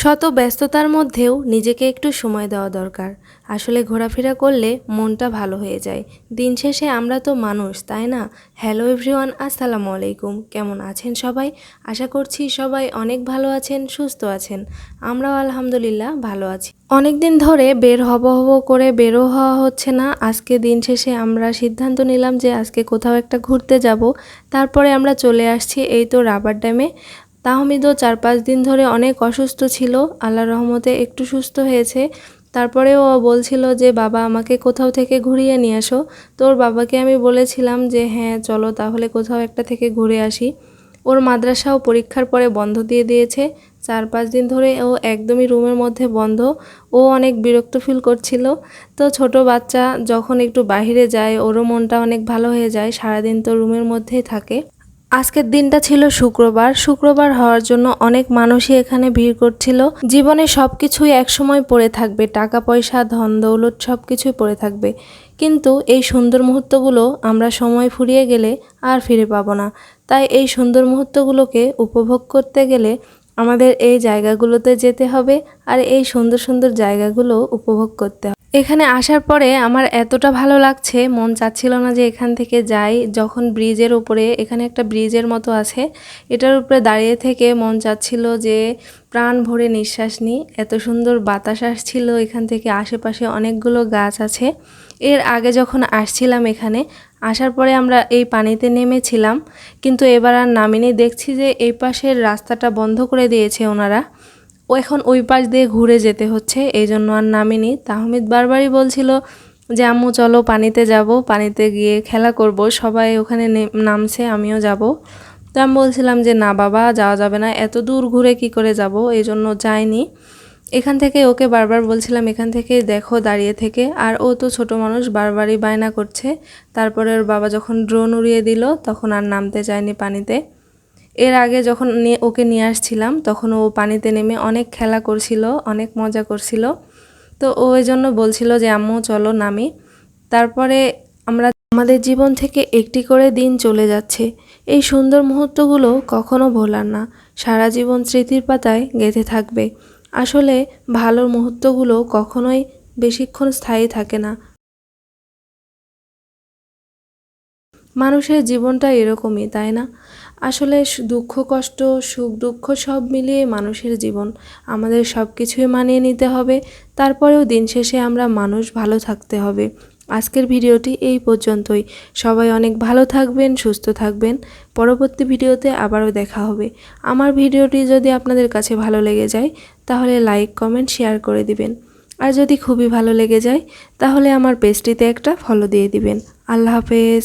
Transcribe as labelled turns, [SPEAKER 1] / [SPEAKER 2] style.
[SPEAKER 1] শত ব্যস্ততার মধ্যেও নিজেকে একটু সময় দেওয়া দরকার। আসলে ঘোরাফেরা করলে মনটা ভালো হয়ে যায়। দিন শেষে আমরা তো মানুষ, তাই না? হ্যালো এভরিওয়ান আসসালামু আলাইকুম। কেমন আছেন সবাই? আশা করছি সবাই অনেক ভালো আছেন, সুস্থ আছেন। আমরাও আলহামদুলিল্লাহ ভালো আছি। অনেক দিন ধরে বের হব হব করে বেরো হওয়া হচ্ছে না। আজকে দিন শেষে আমরা সিদ্ধান্ত নিলাম যে আজকে কোথাও একটা ঘুরতে যাব। তারপরে আমরা চলে আসছি এই তো রাবার ড্যামে। তাহমিদও চার পাঁচ দিন ধরে অনেক অসুস্থ ছিল আল্লাহ রহমতে একটু সুস্থ হয়েছে। তারপরেও ও বলছিল যে, বাবা, আমাকে কোথাও থেকে ঘুরিয়ে নিয়ে আসো। তোর বাবাকে আমি বলেছিলাম যে হ্যাঁ চলো তাহলে কোথাও একটা থেকে ঘুরে আসি। ওর মাদ্রাসাও পরীক্ষার পরে বন্ধ দিয়ে দিয়েছে। চার পাঁচ দিন ধরে ও একদমই রুমের মধ্যে বন্ধ। ও অনেক বিরক্ত ফিল করছিল। তো ছোট বাচ্চা যখন একটু বাইরে যায়, ওরও মনটা অনেক ভালো হয়ে যায়। সারাদিন তো রুমের মধ্যেই থাকে। আজকের দিনটা ছিল শুক্রবার। শুক্রবার হওয়ার জন্য অনেক মানুষই এখানে ভিড় করছিল। জীবনে সব কিছুই একসময় পড়ে থাকবে। টাকা, পয়সা, ধন, দৌলত সব কিছুই পড়ে থাকবে। কিন্তু এই সুন্দর মুহূর্তগুলো আমরা সময় ফুরিয়ে গেলে আর ফিরে পাবো না। তাই এই সুন্দর মুহূর্তগুলোকে উপভোগ করতে গেলে আমাদের এই জায়গাগুলোতে যেতে হবে আর এই সুন্দর সুন্দর জায়গাগুলো উপভোগ করতে হবে এখানে আসার পরে আমার এতটা ভালো লাগছে, মন চাচ্ছিল না যে এখান থেকে যাই। যখন ব্রিজের উপরে, এখানে একটা ব্রিজের মতো আছে, এটার উপরে দাঁড়িয়ে থেকে মন চাচ্ছিল যে প্রাণ ভরে নিঃশ্বাস নিই। এত সুন্দর বাতাস আসছিল এখান থেকে, আশেপাশে অনেকগুলো গাছ আছে। এর আগে যখন আসছিলাম এখানে, আসার পরে আমরা এই পানিতে নেমেছিলাম, কিন্তু এবার আর নামিনি। দেখছি যে এই পাশের রাস্তাটা বন্ধ করে দিয়েছে ওনারা। ও এখন ওই পাশ দিয়ে ঘুরে যেতে হচ্ছে এই জন্য আর নামিনি। তাহমিদ বারবারই বলছিল যে, আম্মু, চলো পানিতে যাব, পানিতে গিয়ে খেলা করব, সবাই ওখানে নামছে, আমিও যাব। তো আমি বলছিলাম যে, না বাবা, যাওয়া যাবে না, এত দূর ঘুরে কি করে যাব? এই জন্য যাইনি। এখান থেকে ওকে বারবার বলছিলাম, এখান থেকে দেখো দাঁড়িয়ে থেকে। আর ও তো ছোট মানুষ, বারবারই বায়না করছে। তারপরে ওর বাবা যখন ড্রোন উড়িয়ে দিল, তখন আর নামতে চায়নি পানিতে। এর আগে যখন ওকে নিয়ে আসছিলাম, তখন ও পানিতে নেমে অনেক খেলা করছিল, অনেক মজা করছিল। তো ও এই জন্য বলছিল যে, আম্মু, চলো নামি। তারপরে আমরা আমাদের জীবন থেকে একটি করে দিন চলে যাচ্ছে। এই সুন্দর মুহূর্তগুলো কখনো ভোলার না। সারা জীবন স্মৃতির পাতায় গেঁথে থাকবে। আসলে ভালো মুহূর্তগুলো কখনোই বেশিক্ষণ স্থায়ী থাকে না। মানুষের জীবনটা এরকমই, তাই না? আসলে দুঃখ, কষ্ট, সুখ, দুঃখ সব মিলিয়ে মানুষের জীবন। আমাদের সব কিছুই মানিয়ে নিতে হবে, তারপরেও দিন শেষে আমরা মানুষ ভালো থাকতে হবে। আজকের ভিডিওটি এই পর্যন্তই। সবাই অনেক ভালো থাকবেন, সুস্থ থাকবেন। পরবর্তী ভিডিওতে আবারও দেখা হবে। আমার ভিডিওটি যদি আপনাদের কাছে ভালো লেগে যায়, তাহলে লাইক, কমেন্ট, শেয়ার করে দিবেন। আর যদি খুবই ভালো লেগে যায়, তাহলে আমার পেজটিতে একটা ফলো দিয়ে দিবেন। আল্লাহ হাফেজ।